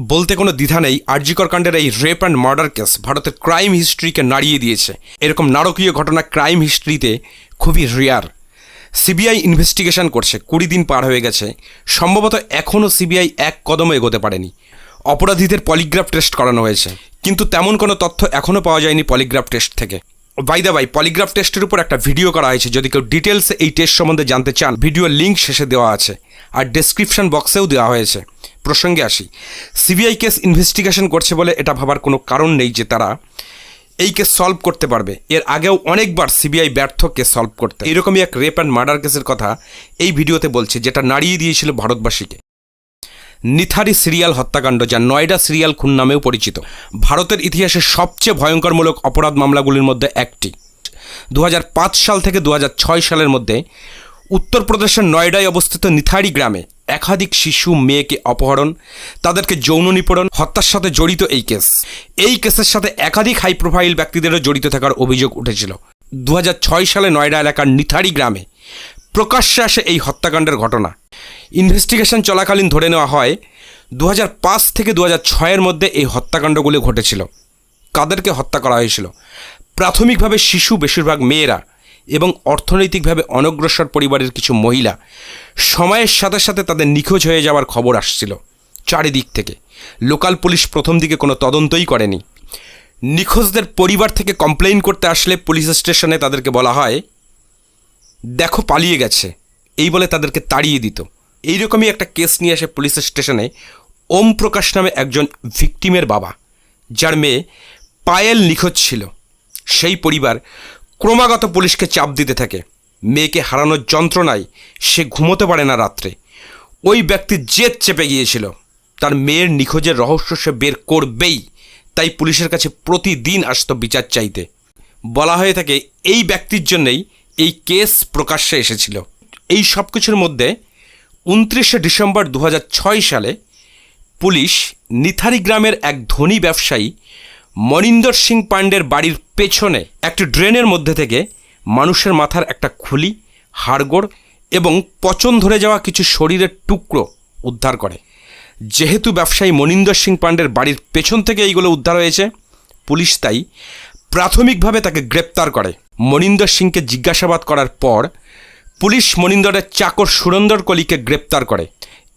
বলতে কোনো দ্বিধা নেই, আরজিকর কাণ্ডের এই রেপ অ্যান্ড মার্ডার কেস ভারতের ক্রাইম হিস্ট্রিকে নাড়িয়ে দিয়েছে। এরকম নারকীয় ঘটনা ক্রাইম হিস্ট্রিতে খুবই রেয়ার সিবিআই ইনভেস্টিগেশন করছে, কুড়ি দিন পার হয়ে গেছে। সম্ভবত এখনও সিবিআই এক কদম এগোতে পারেনি। অপরাধীদের পলিগ্রাফ টেস্ট করানো হয়েছে। কিন্তু তেমন কোনো তথ্য এখনও পাওয়া যায়নি পলিগ্রাফ টেস্ট থেকে। বাইদা বাই পলিগ্রাফ টেস্টের উপর একটা ভিডিও করা হয়েছে। যদি কেউ ডিটেলসে এই টেস্ট সম্বন্ধে জানতে চান ভিডিওর লিঙ্ক শেষে দেওয়া আছে। আর ডেসক্রিপশন বক্সেও দেওয়া হয়েছে। প্রসঙ্গে আসি। সিবিআই কেস ইনভেস্টিগেশন করছে বলে এটা ভাবার কোনো কারণ নেই যে তারা এই কেস সলভ করতে পারবে। এর আগেও অনেকবার সিবিআই ব্যর্থ কেস সলভ করতে। এরকমই এক রেপ অ্যান্ড মার্ডার কেসের কথা এই ভিডিওতে বলছে, যেটা নাড়িয়ে দিয়েছিল ভারতবাসীকে। নিথারি সিরিয়াল হত্যাকাণ্ড, যা নয়ডা সিরিয়াল খুন নামেও পরিচিত। ভারতের ইতিহাসে সবচেয়ে ভয়ঙ্করমূলক অপরাধ মামলাগুলির মধ্যে একটি। দু হাজার পাঁচ সাল থেকে দু হাজার ছয় সালের মধ্যে উত্তরপ্রদেশের নয়ডায় অবস্থিত নিথারি গ্রামে একাধিক শিশু, মেয়েকে অপহরণ, তাদেরকে যৌন নিপীড়ন, হত্যার সাথে জড়িত এই কেস। এই কেসের সাথে একাধিক হাই প্রোফাইল ব্যক্তিদেরও জড়িত থাকার অভিযোগ উঠেছিল। দু হাজার ছয় সালে নয়ডা এলাকার নিথারি গ্রামে প্রকাশ্যে আসে এই হত্যাকাণ্ডের ঘটনা। ইনভেস্টিগেশন চলাকালীন ধরে নেওয়া হয় দু হাজার পাঁচ থেকে দু হাজার ছয়ের মধ্যে এই হত্যাকাণ্ডগুলি ঘটেছিল। কাদেরকে হত্যা করা হয়েছিল? প্রাথমিকভাবে শিশু, বেশিরভাগ মেয়েরা এবং অর্থনৈতিকভাবে অনগ্রসর পরিবারের কিছু মহিলা। সময়ের সাথে সাথে তাদের নিখোঁজ হয়ে যাওয়ার খবর আসছিল চারিদিক থেকে। লোকাল পুলিশ প্রথম দিকে কোনো তদন্তই করেনি। নিখোঁজদের পরিবার থেকে কমপ্লেইন করতে আসলে পুলিশ স্টেশনে তাদেরকে বলা হয় দেখো পালিয়ে গেছে। এই বলে তাদেরকে তাড়িয়ে দিত। এইরকমই একটা কেস নিয়ে আসে পুলিশ স্টেশনে ওম প্রকাশ নামে একজন ভিকটিমের বাবা, যার মেয়ে পায়েল নিখোঁজ ছিল। সেই পরিবার ক্রমাগত পুলিশকে চাপ দিতে থাকে। মেয়েকে হারানোর যন্ত্রণায় সে ঘুমোতে পারে না রাত্রে। ওই ব্যক্তি জেদ চেপে গিয়েছিল। তার মেয়ের নিখোঁজের রহস্য সে বের করবেই। তাই পুলিশের কাছে প্রতিদিন আসতো বিচার চাইতে। বলা হয়ে থাকে, এই ব্যক্তির জন্যই এই কেস প্রকাশ্যে এসেছিল। এই সব কিছুর মধ্যে উনত্রিশে ডিসেম্বর দু হাজার ছয় সালে পুলিশ নিথারি গ্রামের এক ধনী ব্যবসায়ী মনিন্দর সিং পাণ্ডের বাড়ির পেছনে একটি ড্রেনের মধ্যে থেকে মানুষের মাথার একটা খুলি, হাড়গোড় এবং পচন ধরে যাওয়া কিছু শরীরের টুকরো উদ্ধার করে। যেহেতু ব্যবসায়ী মনিন্দর সিং পাণ্ডের বাড়ির পেছন থেকে এইগুলো উদ্ধার হয়েছে, পুলিশ তাই প্রাথমিকভাবে তাকে গ্রেপ্তার করে। মনিন্দর সিংকে জিজ্ঞাসাবাদ করার পর পুলিশ মনিন্দরের চাকর সুরন্দর কলিকে গ্রেপ্তার করে।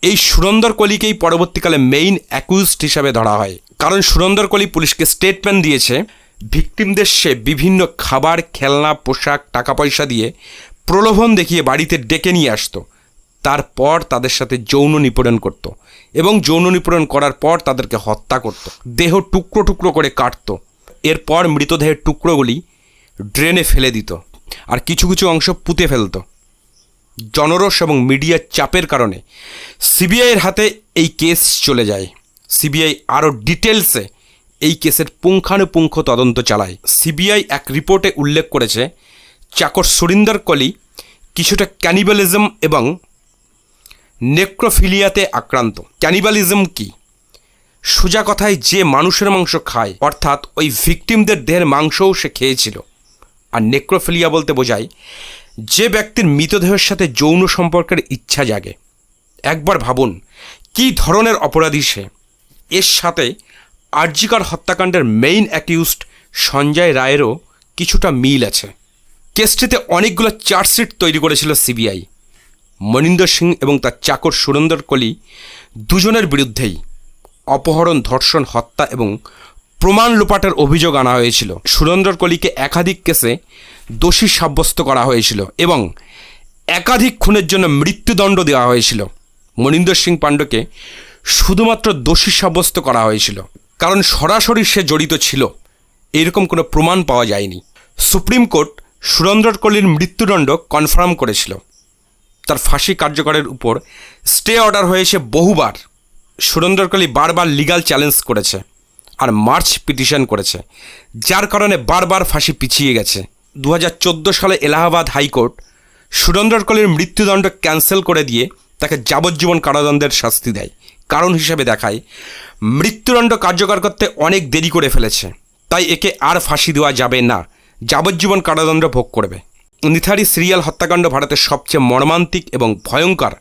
এই সুরন্দর কলিকেই পরবর্তীকালে মেইন অ্যাকুজড হিসাবে ধরা হয়। কারণ সুরন্দর কলি পুলিশকে স্টেটমেন্ট দিয়েছে ভিকটিমদের সে বিভিন্ন খাবার, খেলনা, পোশাক টাকা পয়সা দিয়ে প্রলোভন দেখিয়ে বাড়িতে ডেকে নিয়ে আসতো। তারপর তাদের সাথে যৌন নিপীড়ন করত এবং যৌন নিপীড়ন করার পর তাদেরকে হত্যা করত। দেহ টুকরো টুকরো করে কাটতো। এরপর মৃতদেহের টুকরোগুলি ড্রেনে ফেলে দিত আর কিছু কিছু অংশ পুঁতে ফেলতো। জনরস এবং মিডিয়ার চাপের কারণে সিবিআইয়ের হাতে এই কেস চলে যায়। সিবিআই আরও ডিটেলসে এই কেসের পুঙ্খানুপুঙ্খ তদন্ত চালায়। সিবিআই এক রিপোর্টে উল্লেখ করেছে, চাকর সুরিন্দর কলি কিছুটা ক্যানিবালিজম এবং নেক্রোফিলিয়াতে আক্রান্ত। ক্যানিবালিজম কি? সোজা কথায় যে মানুষের মাংস খায়, অর্থাৎ ওই ভিকটিমদের দেহের মাংসও সে খেয়েছিল। আর নেক্রোফিলিয়া বলতে বোঝায়, যে ব্যক্তির মৃতদেহের সাথে যৌন সম্পর্কের ইচ্ছা জাগে। একবার ভাবুন, কী ধরনের অপরাধী সে। এর সাথে আর্জিকর হত্যাকাণ্ডের মেইন অ্যাকিউজড সঞ্জয় রায়েরও কিছুটা মিল আছে। কেসটিতে অনেকগুলো চার্জশিট তৈরি করেছিল সিবিআই মনিন্দর সিং এবং তার চাকর সুরেন্দর কলি দুজনের বিরুদ্ধেই অপহরণ, ধর্ষণ, হত্যা এবং প্রমাণ লোপাটের অভিযোগ আনা হয়েছিল। সুরেন্দ্র কলিকে একাধিক কেসে দোষী সাব্যস্ত করা হয়েছিল এবং একাধিক খুনের জন্য মৃত্যুদণ্ড দেওয়া হয়েছিল। মনিন্দর সিং পাণ্ডকে শুধুমাত্র দোষী সাব্যস্ত করা হয়েছিল। কারণ সরাসরি সে জড়িত ছিল। এরকম কোনো প্রমাণ পাওয়া যায়নি। সুপ্রিম কোর্ট সুরেন্দ্র কলির মৃত্যুদণ্ড কনফার্ম করেছিল। তার ফাঁসি কার্যকরের উপর স্টে অর্ডার হয়েছে বহুবার সুরেন্দ্র কলি বারবার লিগাল চ্যালেঞ্জ করেছে। আর মার্চ পিটিশন করেছে, যার কারণে বারবার ফাঁসি পিছিয়ে গেছে। দু হাজার চোদ্দ সালে এলাহাবাদ হাইকোর্ট সুরেন্দ্র কলির মৃত্যুদণ্ড ক্যান্সেল করে দিয়ে তাকে যাবজ্জীবন কারাদণ্ডের শাস্তি দেয়। কারণ হিসেবে দেখায়, মৃত্যুদণ্ড কার্যকর করতে অনেক দেরি করে ফেলেছে, তাই একে আর ফাঁসি দেওয়া যাবে না, যাবজ্জীবন কারাদণ্ড ভোগ করবে। নিথারি সিরিয়াল হত্যাকাণ্ড ভারতের সবচেয়ে মর্মান্তিক এবং ভয়ঙ্কর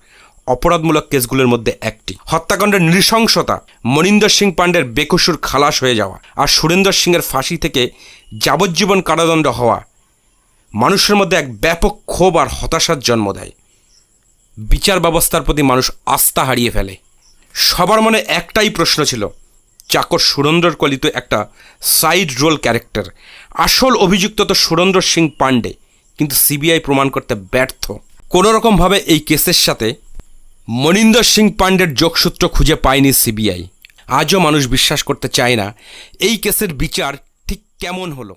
অপরাধমূলক কেসগুলোর মধ্যে একটি। হত্যাকাণ্ডের নৃশংসতা, মনিন্দর সিং পাণ্ডের বেকসুর খালাস হয়ে যাওয়া আর সুরেন্দর সিংয়ের ফাঁসি থেকে যাবজ্জীবন কারাদণ্ড হওয়া মানুষের মধ্যে এক ব্যাপক ক্ষোভ আর হতাশার জন্ম দেয়। বিচার ব্যবস্থার প্রতি মানুষ আস্থা হারিয়ে ফেলে। সবার মনে একটাই প্রশ্ন ছিল, চাকর সুরেন্দ্র কলিত একটা সাইড রোল ক্যারেক্টার। আসল অভিযুক্ত তো সুরেন্দ্র সিং পাণ্ডে, কিন্তু সিবিআই প্রমাণ করতে ব্যর্থ। কোনোরকমভাবে এই কেসের সাথে মনিন্দর সিং পাণ্ডের যোগসূত্র খুঁজে পায়নি সিবিআই। আজও মানুষ বিশ্বাস করতে চায় না, এই কেসের বিচার ঠিক কেমন হলো?